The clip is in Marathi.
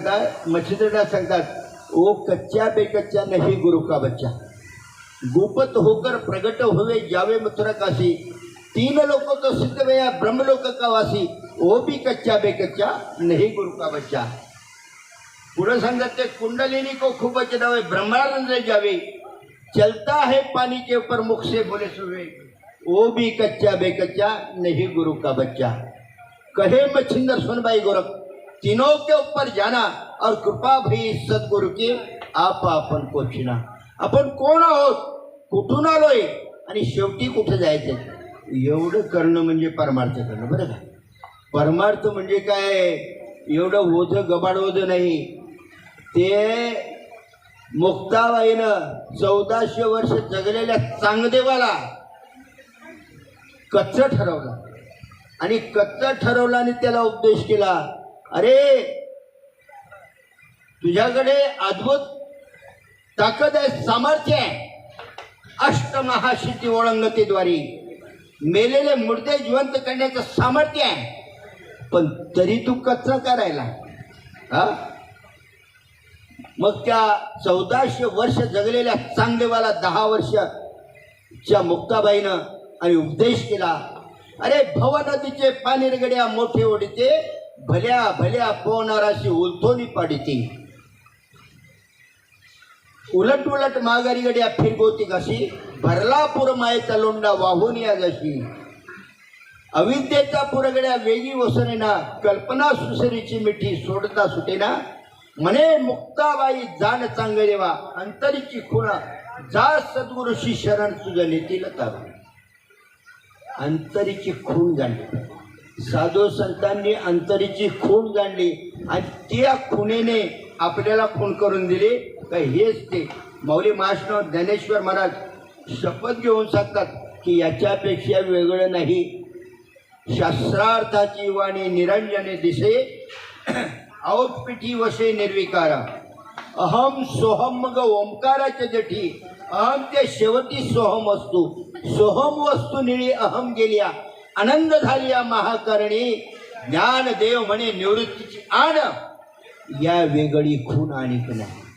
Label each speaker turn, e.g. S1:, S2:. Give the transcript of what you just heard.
S1: सांगतात मच्छीदडा सांगतात ओ कच्च्या बेकच्च्या नाही, गुरु का बच्चा। गुपत होकर प्रगट हुए जावे मथुरा काशी। तीन लोक तो सिद्ध वेया ब्रह्मलोक का वासी। ओ भी कच्चा बेकच्चा नहीं, गुरु का बच्चा। पुढे सांगतात ते कुंडलिनी को खूब दावे ब्रह्मानंद जावे। चलता है पानी के ऊपर, मुख से बोले सुवे ओ भी कच्चा बेकच्चा नहीं, गुरु का बच्चा। कहे मच्छिंदर सुनबाई गोरख तीनों के ऊपर जाना और कृपा भई सद्गुरु की आप आपण पोचना आपण कोण आहोत कुठून आलोय? आणि शेवटी कुठे जायचं? एवढं करणं म्हणजे परमार्थ करणं बरं का? परमार्थ म्हणजे काय? एवढं ओझ गबाड नाही. ते मुक्ताबाईनं चौदाशे वर्ष जगलेल्या चांगदेवाला कच्चं ठरवलं. आणि कच्चं ठरवला आणि त्याला उपदेश केला. अरे तुझ्याकडे अद्भुत ताकद आहे सामर्थ्य आहे. अष्टमहासिद्धी ओळंगतीद्वारे मेलेले मुर्दे जिवंत करण्याचं सामर्थ्य आहे. पण तरी तू कचरा करायला हा? मग त्या चौदाशे वर्ष जगलेल्या चांगदेवाला दहा वर्षच्या मुक्ताबाईनं आणि उपदेश केला अरे भव नदीचे पाणी रगड्या मोठे ओढीचे भल्या भल्या पोहणाराशी उलथोनी पाडीती. उलट उलट माघारी गड्या फिरगोती कशी भरलापूर मायेचा लोंडा वाहून या जशी अविद्येचा पुरगड्या वेगी वसनेना कल्पना सुसरीची मिठी सोडता सुटेना. म्हणे मुक्ताबाई जाण चांगलेवा अंतरीची खुणा जा सद्गुरुशी शरण तुझं नेतील अंतरीची खून जाणली साधू संतांनी अंतरीची खून जाणली आणि त्या खुणेने आपल्याला खून करून दिली. का हेच ते. मौली महाष्णव ज्ञानेश्वर महाराज शपथ घेऊन सांगतात की याच्यापेक्षा वेगळं नाही. शास्त्रार्थाची वाणी निरंजने दिसे. औत्पिठी वशे निर्विकार. अहम सोहम मग ओंकाराच्या जठी. अहम ते शेवटी सोहम असतो. सोहम वस्तू निळी अहम गेल्या. आनंद झालिया महाकारणी. ज्ञान देव म्हणे निवृत्तीची आण. या वेगळी खून आणि नाही.